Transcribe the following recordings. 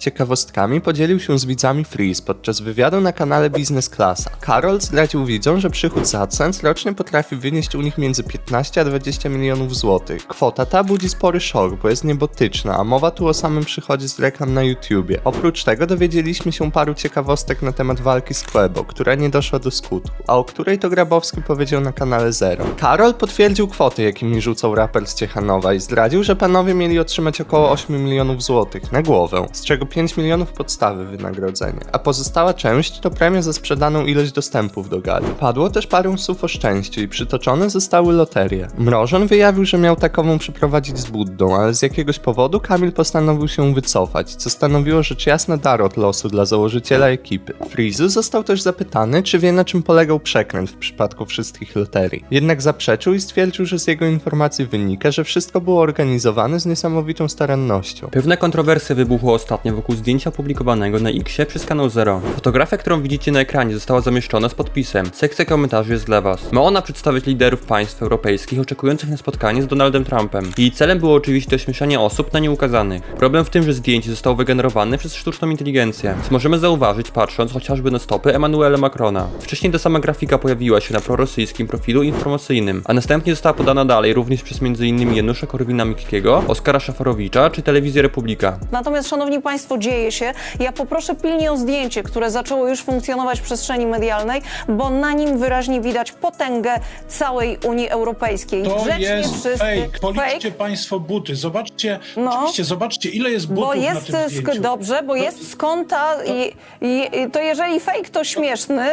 Ciekawostkami podzielił się z widzami Freeze podczas wywiadu na kanale Business Classa. Karol zdradził widzom, że przychód z AdSense rocznie potrafi wynieść u nich między 15 a 20 milionów złotych. Kwota ta budzi spory szok, bo jest niebotyczna, a mowa tu o samym przychodzie z reklam na YouTubie. Oprócz tego dowiedzieliśmy się paru ciekawostek na temat walki z Quebo, która nie doszła do skutku, a o której to Grabowski powiedział na kanale Zero. Karol potwierdził kwoty, jakimi rzucał raper z Ciechanowa i zdradził, że panowie mieli otrzymać około 8 milionów złotych na głowę, z czego 5 milionów podstawy wynagrodzenia, a pozostała część to premia za sprzedaną ilość dostępów do gali. Padło też parę słów o szczęściu i przytoczone zostały loterie. Mrożon wyjawił, że miał takową przeprowadzić z Buddą, ale z jakiegoś powodu Kamil postanowił się wycofać, co stanowiło rzecz jasna dar od losu dla założyciela ekipy. Frizu został też zapytany, czy wie na czym polegał przekręt w przypadku wszystkich loterii. Jednak zaprzeczył i stwierdził, że z jego informacji wynika, że wszystko było organizowane z niesamowitą starannością. Pewne kontrowersje wybuchły ostatnio wokół zdjęcia opublikowanego na Xie przez kanał Zero. Fotografia, którą widzicie na ekranie została zamieszczona z podpisem. Sekcja komentarzy jest dla was. Ma ona przedstawiać liderów państw europejskich oczekujących na spotkanie z Donaldem Trumpem. Jej celem było oczywiście ośmieszanie osób na nieukazanych. Problem w tym, że zdjęcie zostało wygenerowane przez sztuczną inteligencję, co możemy zauważyć patrząc chociażby na stopy Emmanuela Macrona. Wcześniej ta sama grafika pojawiła się na prorosyjskim profilu informacyjnym, a następnie została podana dalej również przez m.in. Janusza Korwina-Mikkiego, Oskara Szafarowicza czy Telewizję Republika. Natomiast, szanowni państwo, dzieje się. Ja poproszę pilnie o zdjęcie, które zaczęło już funkcjonować w przestrzeni medialnej, bo na nim wyraźnie widać potęgę całej Unii Europejskiej. To Grzecznie jest wszyscy. fake. Policzcie Fake, państwo buty. Zobaczcie, No. oczywiście, zobaczcie, ile jest butów Bo na jest tym sk- zdjęciu. dobrze, bo jest z konta i, i, i to jeżeli fake to śmieszny,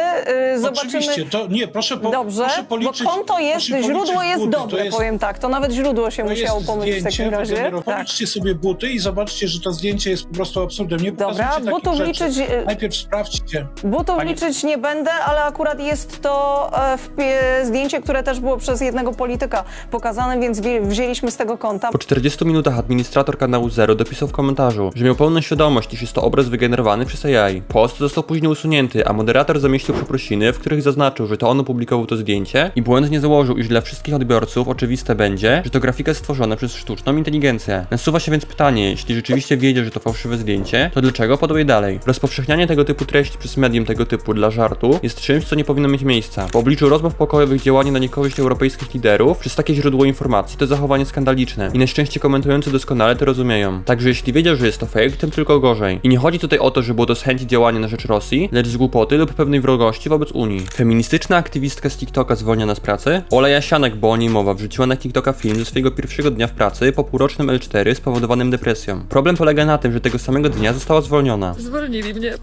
yy, zobaczymy. Oczywiście, to nie, proszę, po, Dobrze, proszę policzyć. bo konto jest, źródło jest buty. dobre, to jest, powiem tak. To nawet źródło się to musiało pomylić w takim razie. wygenerowane. Tak. Policzcie sobie buty i zobaczcie, że to zdjęcie jest po prostu absurdem. Nie Dobra, butów rzeczy. liczyć, y- Najpierw sprawdźcie. Butów Pani- liczyć nie będę, ale akurat jest to e, zdjęcie, które też było przez jednego polityka pokazane, więc wi- wzięliśmy z tego konta. Po 40 minutach administrator kanału Zero dopisał w komentarzu, że miał pełną świadomość, iż jest to obraz wygenerowany przez AI. Post został później usunięty, a moderator zamieścił przeprosiny, w których zaznaczył, że to on opublikował to zdjęcie i błędnie założył, iż dla wszystkich odbiorców oczywiste będzie, że to grafika jest stworzona przez sztuczną inteligencję. Nasuwa się więc pytanie, jeśli rzeczywiście wiedzie, że to fałszywe zdjęcie, to dlaczego podał je dalej? Rozpowszechnianie tego typu treści przez medium tego typu dla żartu jest czymś, co nie powinno mieć miejsca. W obliczu rozmów pokojowych działanie na niekorzyść europejskich liderów przez takie źródło informacji to zachowanie skandaliczne i na szczęście komentujący doskonale to rozumieją. Także jeśli wiedział, że jest to fake, tym tylko gorzej. I nie chodzi tutaj o to, że było to z chęci działania na rzecz Rosji, lecz z głupoty lub pewnej wrogości wobec Unii. Feministyczna aktywistka z TikToka zwolniona z pracy? Ola Jasianek, bo o niej mowa, wrzuciła na TikToka film ze swojego pierwszego dnia w pracy po półrocznym L4 spowodowanym depresją. Problem polega na tym, że tego samego dnia została zwolniona. Zwolnili mnie.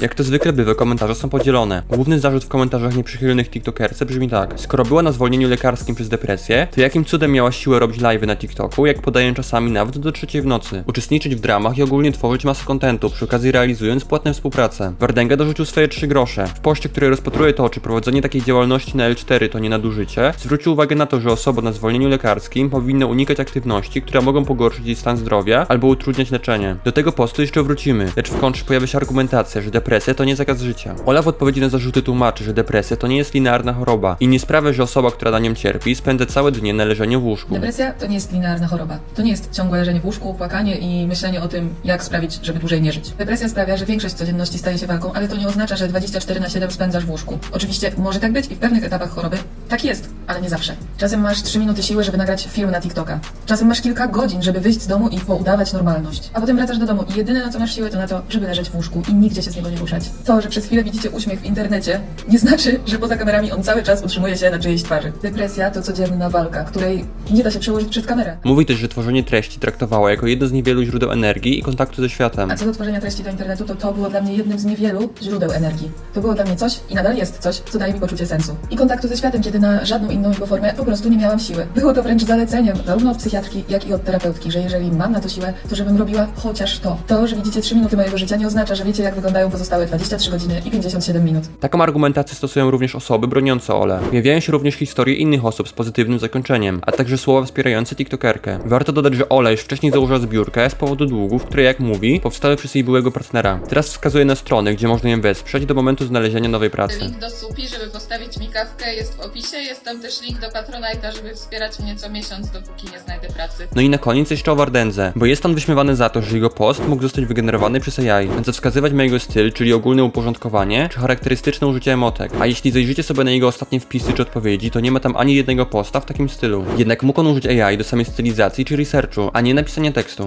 Jak to zwykle bywa, komentarze są podzielone. Główny zarzut w komentarzach nieprzychylnych TikTokerce brzmi tak. Skoro była na zwolnieniu lekarskim przez depresję, to jakim cudem miała siłę robić live'y na TikToku, jak podaję czasami nawet do trzeciej w nocy. Uczestniczyć w dramach i ogólnie tworzyć masę kontentu, przy okazji realizując płatne współpracę. Wardęga dorzucił swoje trzy grosze. W poście, który rozpatruje to, czy prowadzenie takiej działalności na L4 to nie nadużycie, zwrócił uwagę na to, że osoba na zwolnieniu lekarskim powinna unikać aktywności, które mogą pogorszyć jej stan zdrowia albo utrudniać leczenie. Do tego postu jeszcze wrócimy, lecz w kontrze pojawia się argumentacja, że depresja to nie zakaz życia. Ola w odpowiedzi na zarzuty tłumaczy, że depresja to nie jest linearna choroba i nie sprawia, że osoba, która na nią cierpi, spędza całe dnie na leżeniu w łóżku. Depresja to nie jest linearna choroba. To nie jest ciągłe leżenie w łóżku, płakanie i myślenie o tym, jak sprawić, żeby dłużej nie żyć. Depresja sprawia, że większość codzienności staje się walką, ale to nie oznacza, że 24 na 7 spędzasz w łóżku. Oczywiście może tak być i w pewnych etapach choroby tak jest, ale nie zawsze. Czasem masz 3 minuty siły, żeby nagrać film na TikToka. Czasem masz kilka godzin, żeby wyjść z domu i poudawać normalność. A potem wracasz do domu i jedyne na co masz siłę to na to, żeby leżeć w łóżku i nigdzie się z niego nie ruszać. To, że przez chwilę widzicie uśmiech w internecie, nie znaczy, że poza kamerami on cały czas utrzymuje się na czyjejś twarzy. Depresja to codzienna walka, której nie da się przełożyć przed kamerę. Mówi też, że tworzenie treści traktowała jako jedno z niewielu źródeł energii i kontaktu ze światem. A co do tworzenia treści do internetu, to to było dla mnie jednym z niewielu źródeł energii. To było dla mnie coś i nadal jest coś, co daje mi poczucie sensu. I kontaktu ze światem, kiedy na żadną inną jego formę po prostu nie miałam siły. Było to wręcz zaleceniem, zarówno od psychiatrki, jak i od terapeutki, że jeżeli mam na to siłę, to żebym robiła chociaż to. To, że widzicie 3 minuty mojego życia nie oznacza, że wiecie jak wyglądają pozostałe 23 godziny i 57 minut. Taką argumentację stosują również osoby broniące Ole. Pojawiają się również historie innych osób z pozytywnym zakończeniem, a także słowa wspierające TikTokerkę. Warto dodać, że Ola już wcześniej założyła zbiórkę z powodu długów, które jak mówi, powstały przez jej byłego partnera. Teraz wskazuje na stronę, gdzie można ją wesprzeć do momentu znalezienia nowej pracy. Link do Supi, żeby postawić mi kawkę jest w opisie. Jest tam też też link do Patronite'a, żeby wspierać mnie co miesiąc, dopóki nie znajdę pracy. No i na koniec jeszcze o Wardędze, bo jest on wyśmiewany za to, że jego post mógł zostać wygenerowany przez AI, więc wskazywać ma jego styl, czyli ogólne uporządkowanie, czy charakterystyczne użycie emotek. A jeśli zajrzycie sobie na jego ostatnie wpisy czy odpowiedzi, to nie ma tam ani jednego posta w takim stylu. Jednak mógł on użyć AI do samej stylizacji czy researchu, a nie napisania tekstu.